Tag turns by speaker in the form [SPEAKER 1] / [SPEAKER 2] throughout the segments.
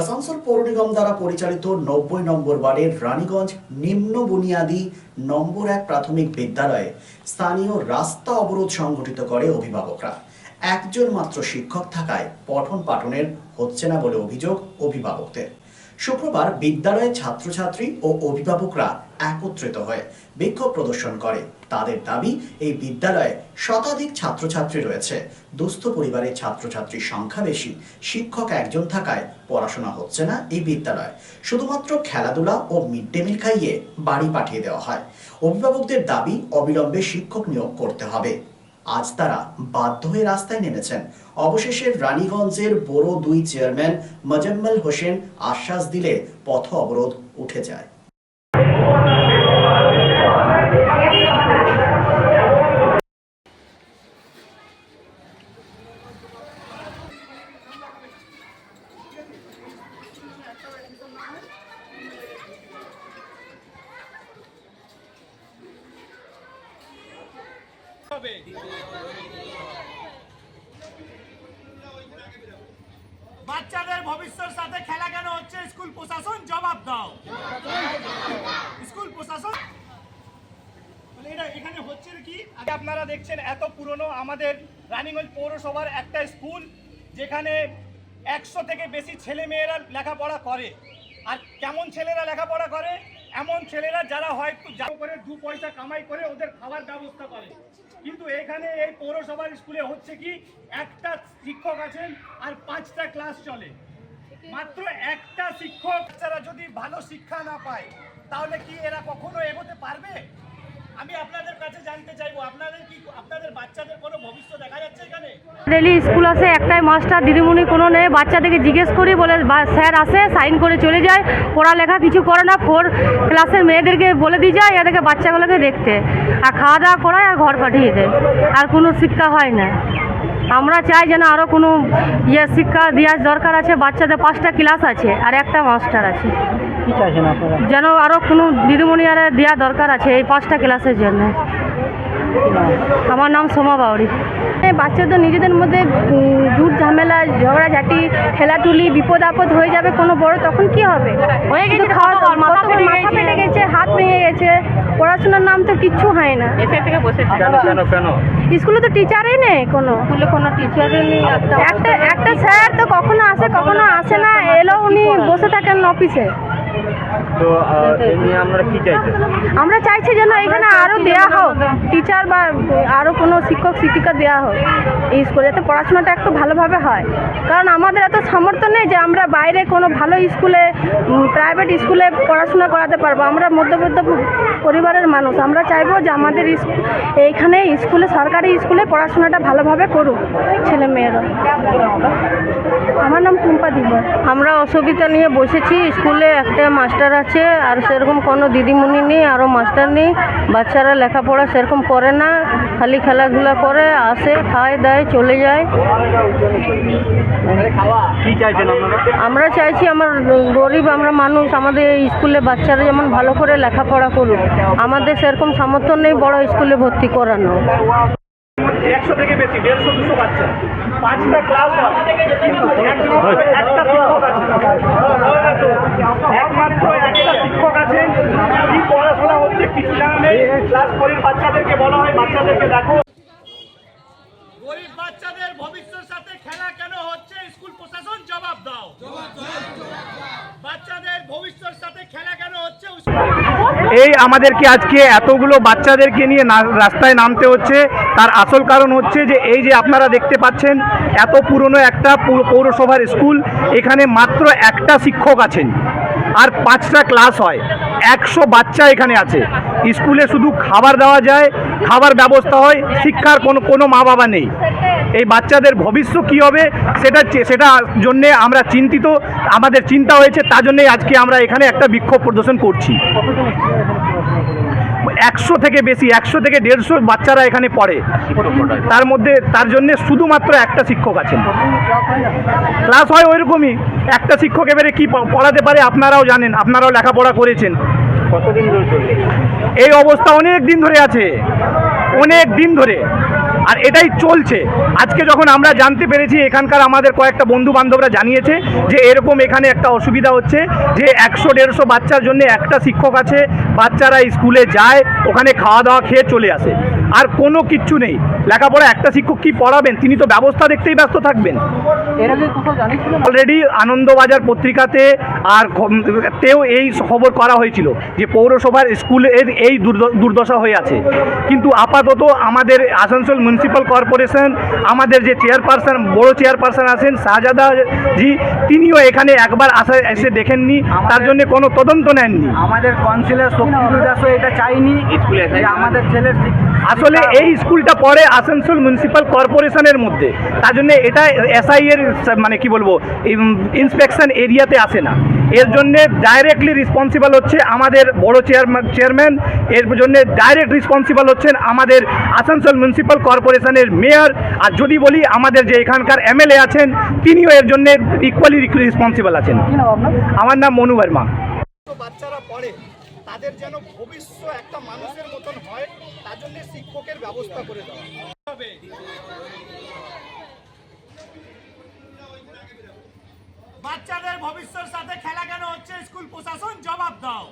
[SPEAKER 1] আসানসোল পৌর নিগম দ্বারা পরিচালিত নব্বই নম্বর ওয়ার্ডের রানীগঞ্জ নিম্ন বুনিয়াদী নম্বর এক প্রাথমিক বিদ্যালয়ে স্থানীয় রাস্তা অবরোধ সংগঠিত করে অভিভাবকরা। একজন মাত্র শিক্ষক থাকায় পঠন পাঠনের হচ্ছে না বলে অভিযোগ অভিভাবকদের। শুক্রবার বিদ্যালয়ে ছাত্রছাত্রী ও অভিভাবকরা একত্রিত হয়ে বিক্ষোভ প্রদর্শন করে। তাদের দাবি, এই বিদ্যালয়ে শতাধিক ছাত্রছাত্রী রয়েছে। দুস্থ পরিবারের ছাত্রছাত্রীর সংখ্যা বেশি। শিক্ষক একজন থাকায় পড়াশোনা হচ্ছে না এই বিদ্যালয়ে। শুধুমাত্র খেলাধুলা ও মিড ডে মিল খাইয়ে বাড়ি পাঠিয়ে দেওয়া হয়। অভিভাবকদের দাবি, অবিলম্বে শিক্ষক নিয়োগ করতে হবে। আজ তারা বাধ্য হয়ে রাস্তায় নেমেছেন। অবশেষে রানীগঞ্জের বড় দুই চেয়ারম্যান মজম্মল হোসেন আশ্বাস দিলে পথ অবরোধ উঠে যায়।
[SPEAKER 2] বাচ্চাদের ভবিষ্যতের সাথে খেলা কেন হচ্ছে? স্কুল প্রশাসন জবাব দাও। স্কুল প্রশাসন এখানে হচ্ছে কি? আপনারা দেখছেন এত পুরনো আমাদের রানীগঞ্জ পৌরসভার একটা স্কুল যেখানে একশো থেকে বেশি ছেলে মেয়েরা লেখাপড়া করে। আর কেমন ছেলেরা লেখাপড়া করে? এমন ছেলেরা যারা হয়তো যা করে দু পয়সা কামাই করে ওদের খাবার ব্যবস্থা করে। কিন্তু এখানে এই পৌরসভার স্কুলে হচ্ছে কি, একটা শিক্ষক আছেন আর পাঁচটা ক্লাস চলে। মাত্র একটা শিক্ষক যারা যদি ভালো শিক্ষা না পায়, তাহলে কি এরা কখনো এগোতে পারবে? আমি আপনাদের কাছে জানতে চাইব, আপনাদের কি, আপনাদের বাচ্চাদের কোনো ভবিষ্যৎ দেখা যাচ্ছে এখানে?
[SPEAKER 3] ডেলি স্কুল আসে, একটাই মাস্টার দিদিমণি কোনো নেই, বাচ্চাদেরকে জিজ্ঞেস করি, বলে স্যার আসে সাইন করে চলে যায়, পড়ালেখা কিছু করে না ফোর ক্লাসের মেয়েদেরকে বলে দিয়ে যায়, এদেরকে বাচ্চাগুলোকে দেখতে, আর খাওয়া দাওয়া করায় আর ঘর পাঠিয়ে দেয়, আর কোনো শিক্ষা হয় না। আমরা চাই যেন আরও কোনো ইয়ে শিক্ষা দেওয়ার দরকার আছে। বাচ্চাদের পাঁচটা ক্লাস আছে আর একটা মাস্টার আছে। যেন আরও কোনো দিদিমণি আর দেওয়া দরকার আছে এই পাঁচটা ক্লাসের জন্য। আমার নাম সোমা বাউরি। বাচ্চাদের নিজেদের মধ্যে ঝুট ঝামেলা ঝগড়াঝাটি ঠেলাঠুলি বিপদ আপদ হয়ে যাবে কোনো বড় তখন কি হবে? হয়ে গেছে খাওয়া দাওয়া মাথা ফেটে গেছে। হাত ভেঙে গেছে পড়াশোনার নাম তো কিচ্ছু হয় না। থেকে বসে
[SPEAKER 4] কেন কেন কেন?
[SPEAKER 3] স্কুলে তো টিচারই নেই কোনো। স্কুলে কোনো টিচারই নেই একটা একটা স্যার তো কখনো আসে কখনো আসে না। এলো উনি বসে থাকেন অফিসে।
[SPEAKER 4] তো নিয়ে আপনারা কি চাইছেন
[SPEAKER 3] আমরা চাইছি যেন এখানে আরও দেওয়া হোক টিচার বা আরও কোনো শিক্ষক শিক্ষিকা দেওয়া হোক এই স্কুলে যাতে পড়াশোনাটা একটু ভালোভাবে হয়। কারণ আমাদের এত সামর্থ্য নেই যে আমরা বাইরে কোনো ভালো স্কুলে প্রাইভেট স্কুলে পড়াশোনা করাতে পারব। আমরা মধ্যবিত্ত পরিবারের মানুষ। আমরা চাইব যে আমাদের এইখানে স্কুলে সরকারি স্কুলে পড়াশোনাটা ভালোভাবে করুক ছেলে মেয়েরা। আমার নাম টুম্পা দিবর আমরা অসুবিধা নিয়ে বসেছি। স্কুলে একটা মাস্টার আছে আর সেরকম কোনো দিদিমণি নেই আরও মাস্টার নেই বাচ্চারা লেখাপড়া সেরকম করে না খালি খেলাধুলা করে আসে খায় দায় চলে যায়। আমরা চাইছি আমার গরিব আমরা মানুষ আমাদের এই স্কুলে বাচ্চারা যেমন ভালো করে লেখাপড়া করুক আমাদের সেরকম সামর্থ্য নেই বড় স্কুলে ভর্তি করানো
[SPEAKER 2] একশো থেকে বেশি, দেড়শো, দুশো বাচ্চা। পাঁচটা ক্লাস একটা শিক্ষক আছে। একমাত্র একটা শিক্ষক আছে। কি পড়াশোনা হচ্ছে কিছু জানা নেই। ক্লাস ফোরের বাচ্চাদেরকে বলা হয়, বাচ্চাদেরকে দেখো। বাচ্চাদের ভবিষ্যতের সাথে খেলা কেন হচ্ছে? স্কুল প্রশাসন জবাব দাও। বাচ্চাদের ভবিষ্যতের সাথে খেলা
[SPEAKER 5] এই আমাদেরকে আজকে এতগুলো বাচ্চাদেরকে নিয়ে রাস্তায় নামতে হচ্ছে। তার আসল কারণ হচ্ছে যে, এই যে আপনারা দেখতে পাচ্ছেন, এত পুরনো একটা পৌরসভার স্কুল, এখানে মাত্র একটা শিক্ষক আছেন। আর পাঁচটা ক্লাস হয়। একশো বাচ্চা এখানে আছে। স্কুলে শুধু খাবার দেওয়া যায়, খাবার ব্যবস্থা হয়, শিক্ষার কোনো কোনো মা বাবা নেই। এই বাচ্চাদের ভবিষ্যৎ কী হবে, সেটা সেটা জন্যে আমরা চিন্তিত, আমাদের চিন্তা হয়েছে তার জন্যই আজকে আমরা এখানে একটা বিক্ষোভ প্রদর্শন করছি। একশো থেকে বেশি, একশো থেকে দেড়শো বাচ্চারা এখানে পড়ে। তার মধ্যে, তার জন্য শুধুমাত্র একটা শিক্ষক আছেন। ক্লাস হয় ওইরকমই। একটা শিক্ষক এবারে কি পড়াতে পারে আপনারাও জানেন, আপনারাও লেখাপড়া করেছেন। এই অবস্থা অনেক দিন ধরে আছে। অনেক দিন ধরে। আর এটাই চলছে। আজকে যখন আমরা জানতে পেরেছি, এখানকার আমাদের কয়েকটা বন্ধু বান্ধবরা জানিয়েছে যে এরকম এখানে একটা অসুবিধা হচ্ছে যে একশো, দেড়শো বাচ্চার জন্য একটা শিক্ষক আছে। বাচ্চারা স্কুলে যায়, ওখানে খাওয়া দাওয়া খেয়ে চলে আসে। আর কোনো কিচ্ছু নেই। লেখাপড়া একটা শিক্ষক কি পড়াবেন? তিনি তো ব্যবস্থা দেখতেই ব্যস্ত থাকবেন। অলরেডি আনন্দবাজার পত্রিকাতে আর তেও এই খবর করা হয়েছিল যে পৌরসভার স্কুলের এই দুর্দ- দুর্দশা হয়ে আছে। কিন্তু আপাতত আমাদের আসানসোল মিউনিসিপ্যাল কর্পোরেশন আমাদের যে চেয়ারপারসন বড় চেয়ারপারসন আছেন শাহজাদা জি তিনিও এখানে একবার আসা এসে দেখেননি। তার জন্য কোনো তদন্ত নেননি।
[SPEAKER 4] আমাদের কাউন্সিলর শক্তিদু দাসও এটা চাইনি। যে আমাদের ছেলের
[SPEAKER 5] আসলে এই স্কুলটা পড়ে আসানসোল মিউনিসিপ্যাল কর্পোরেশনের মধ্যে। তার জন্য এটা এসআই এর মানে কি বলব ইন্সপেকশন এরিয়াতে আসে না। এর জন্যে ডাইরেক্টলি রেসপন্সিবল হচ্ছে আমাদের বড় চেয়ারম্যান চেয়ারম্যান এর জন্যে ডাইরেক্ট রেসপন্সিবল হচ্ছেন আমাদের আসানসোল মিউনিসিপ্যাল কর্পোরেশনের মেয়র আর যদি বলি আমাদের যে এখানকার এমএলএ আছেন তিনিও এর জন্য ইকুয়ালি রেসপন্সিবল আছেন। আমার নাম মনু বর্মা।
[SPEAKER 2] বাচ্চারা তাদের যেন ভবিষ্য একটা মানুষের মতন হয়, তার জন্য শিক্ষকের ব্যবস্থা করে দেওয়া হবে। বাচ্চাদের ভবিষ্যের সাথে খেলা কেন হচ্ছে? স্কুল প্রশাসন জবাব দাও।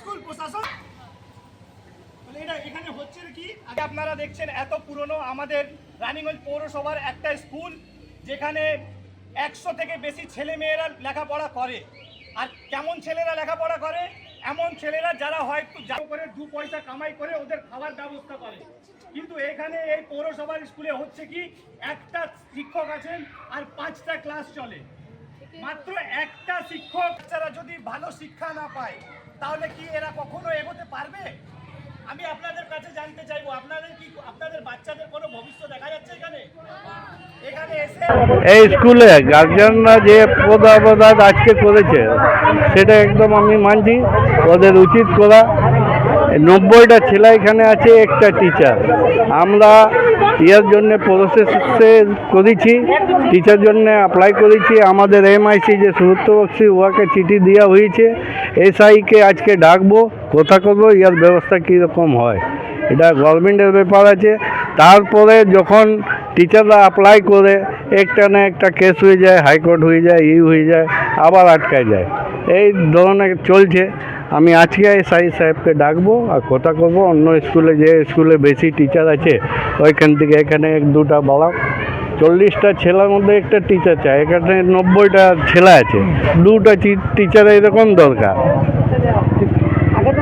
[SPEAKER 2] স্কুল প্রশাসন এটা এখানে হচ্ছে কি? আগে আপনারা দেখছেন এত পুরনো আমাদের রানীগঞ্জ পৌরসভার একটা স্কুল যেখানে একশো থেকে বেশি ছেলে মেয়েরা লেখাপড়া করে। আর কেমন ছেলেরা লেখাপড়া করে, এমন ছেলেরা যারা হয় হয়তো যা করে, দু পয়সা কামাই করে ওদের খাবার ব্যবস্থা করে। কিন্তু এখানে এই পৌরসভার স্কুলে হচ্ছে কি, একটা শিক্ষক আছেন আর পাঁচটা ক্লাস চলে। মাত্র একটা শিক্ষক বাচ্চারা যদি ভালো শিক্ষা না পায়, তাহলে কি এরা কখনো এগোতে পারবে? আমি আপনাদের কাছে জানতে চাইব, আপনাদের কি, আপনাদের বাচ্চাদের কোনো ভবিষ্যৎ দেখা যাচ্ছে এখানে?
[SPEAKER 6] এই স্কুলে গার্জিয়ানরা যে পদাবদাত আজকে করেছে, সেটা একদম আমি মানছি। ওদের উচিত করা। নব্বইটা ছেলে এখানে আছে, একটা টিচার আমরা ইয়ার জন্য প্রসেসে করেছি টিচার জন্য অ্যাপ্লাই করেছি। আমাদের এমআইসি যে সুরত বক্সি উহাকে চিঠি দেওয়া হয়েছে। এসআইকে আজকে ডাকবো, কথা করব, ইয়ার ব্যবস্থা কীরকম হয়। এটা গভর্নমেন্টের ব্যাপার আছে। তারপরে যখন টিচাররা অ্যাপ্লাই করে একটা না একটা কেস হয়ে যায় হাইকোর্ট হয়ে যায় ই হয়ে যায়, আবার আটকায় যায়। এই ধরনের চলছে। আমি আজকে এই সাই সাহেবকে ডাকবো আর কথা করব অন্য স্কুলে যে স্কুলে বেশি টিচার আছে, ওইখান থেকে এখানে এক, দুটা বাড়াও চল্লিশটা ছেলের মধ্যে একটা টিচার চাই। এখানে নব্বইটা ছেলে আছে। দুটা টিচার এরকম দরকার।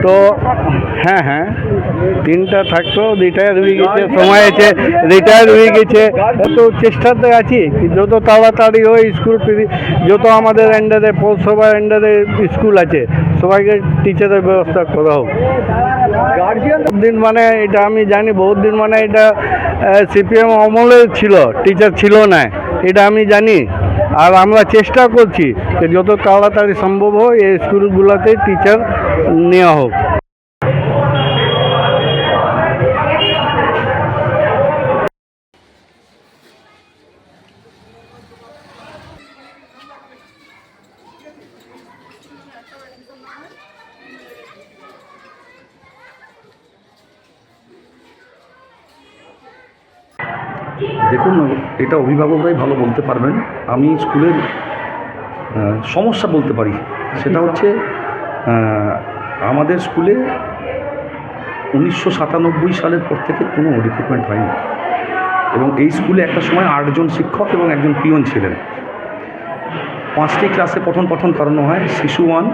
[SPEAKER 6] তো হ্যাঁ হ্যাঁ তিনটা থাকতো রিটায়ার হয়ে গেছে সময় আছে রিটায়ার হয়ে গেছে তো চেষ্টাতে আছি যত তাড়াতাড়ি হয় স্কুল ফিরি- যত আমাদের আন্ডারে পৌরসভার আন্ডারে স্কুল আছে সবাইকে টিচারের ব্যবস্থা করা হোক। দিন মানে এটা আমি জানি বহুত দিন মানে এটা সিপিএম আমলে ছিল টিচার ছিল না এটা আমি জানি। আর আমরা চেষ্টা করছি যে যত তাড়াতাড়ি সম্ভব হয় এই স্কুলগুলোতে টিচার নেওয়া হোক।
[SPEAKER 7] দেখুন, এটা অভিভাবকরাই ভালো বলতে পারবেন। আমি স্কুলের সমস্যা বলতে পারি। সেটা হচ্ছে আমাদের স্কুলে উনিশশো সাতানব্বই সালের পর থেকে কোনো রিক্রুটমেন্ট হয়নি। এবং এই স্কুলে একটা সময় আটজন শিক্ষক এবং একজন পিয়ন ছিলেন। পাঁচটি ক্লাসে পঠন পঠন করানো হয়। শিশু one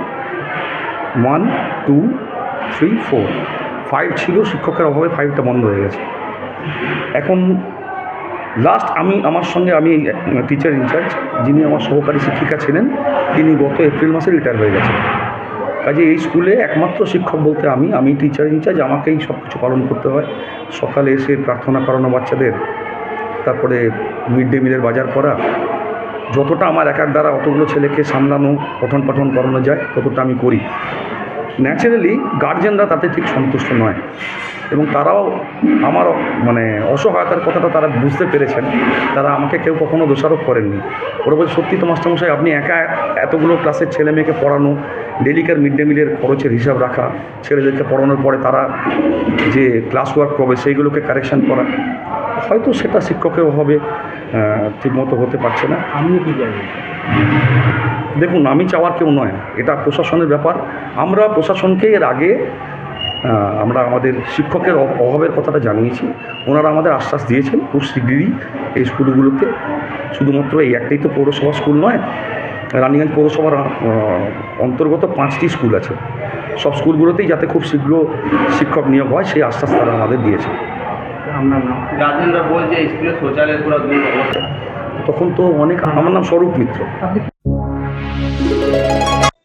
[SPEAKER 7] one two three four five ছিল, শিক্ষকের অভাবে ফাইভটা বন্ধ হয়ে গেছে। এখন লাস্ট আমি, আমার সঙ্গে আমি টিচার ইনচার্জ যিনি আমার সহকারী শিক্ষিকা ছিলেন, তিনি গত এপ্রিল মাসে রিটায়ার হয়ে গেছেন। কাজে এই স্কুলে একমাত্র শিক্ষক বলতে আমি আমি টিচার ইনচার্জ আমাকেই সব কিছু পালন করতে হয়। সকালে এসে প্রার্থনা করানো বাচ্চাদের, তারপরে মিড ডে মিলের বাজার করা, যতটা আমার একার দ্বারা অতগুলো ছেলেকে সামলানো পঠন পাঠন করানো যায়, ততটা আমি করি। ন্যাচারালি গার্জেনরা তাতে ঠিক সন্তুষ্ট নয়। এবং তারাও আমার মানে অসহায়তার কথাটা তারা বুঝতে পেরেছেন। তারা আমাকে কেউ কখনো দোষারোপ করেননি। ওরা বলছে, সত্যি তো মাস্টারমশাই আপনি একা এতগুলো ক্লাসের ছেলে মেয়েকে পড়ানো ডেলিকার মিড ডে মিলের খরচের হিসাব রাখা, ছেলেদেরকে পড়ানোর পরে তারা যে ক্লাস ওয়ার্ক করবে, সেইগুলোকে কারেকশান করা, হয়তো সেটা শিক্ষকের অভাবে ঠিকমতো হতে পারছে না।
[SPEAKER 4] আপনি কি জানেন
[SPEAKER 7] দেখুন আমি চাওয়ার কেউ নয় এটা প্রশাসনের ব্যাপার। আমরা প্রশাসনকে এর আগে আমরা আমাদের শিক্ষকের অ- অভাবের কথাটা জানিয়েছি। ওনারা আমাদের আশ্বাস দিয়েছেন খুব শিগগিরই এই স্কুলগুলোতে। শুধুমাত্র এই একটাই তো পৌরসভা স্কুল নয় রানীগঞ্জ পৌরসভার অন্তর্গত পাঁচটি স্কুল আছে। সব স্কুলগুলোতেই যাতে খুব শীঘ্র শিক্ষক নিয়োগ হয় সেই আশ্বাস তারা আমাদের দিয়েছে। তখন তো অনেক আমার নাম স্বরূপ মিত্র।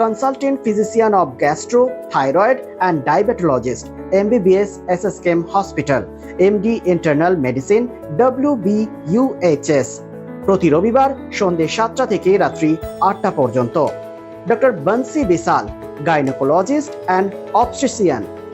[SPEAKER 1] consultant physician of gastro thyroid and diabetologist M B S S S KEM hospital M D internal medicine W B U প্রতি রবিবার সন্ধ্যে সাতটা থেকে রাত্রি আটটা পর্যন্ত। Doctor Bansi Vishal gynaecologist and obstetrician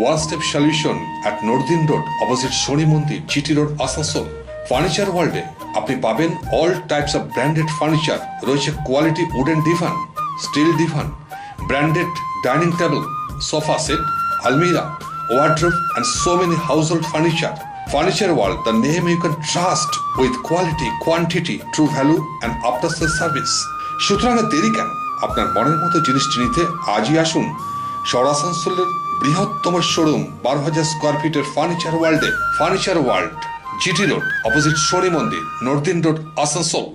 [SPEAKER 8] one step solution at northern road opposite Shani Mandir GT road Asansol furniture ওয়ার্ল্ডে আপনি পাবেন all types of branded furniture রয়েছে quality wooden divan steel divan branded dining table sofa set আলমিরা wardrobe and so many household furniture furniture world the name you can trust with quality, quantity, true value and after sales service. সুতরাং দেরি কেন? আপনার মনের মতো জিনিসটি নিতে আজই আসুন। শহর আসানসোলের বৃহত্তম শোরুম বারো হাজার স্কোয়ার ফিটের ফার্নিচার ওয়ার্ল্ডে, furniture world, GT road, opposite Shani Mandir northern road, Asansol.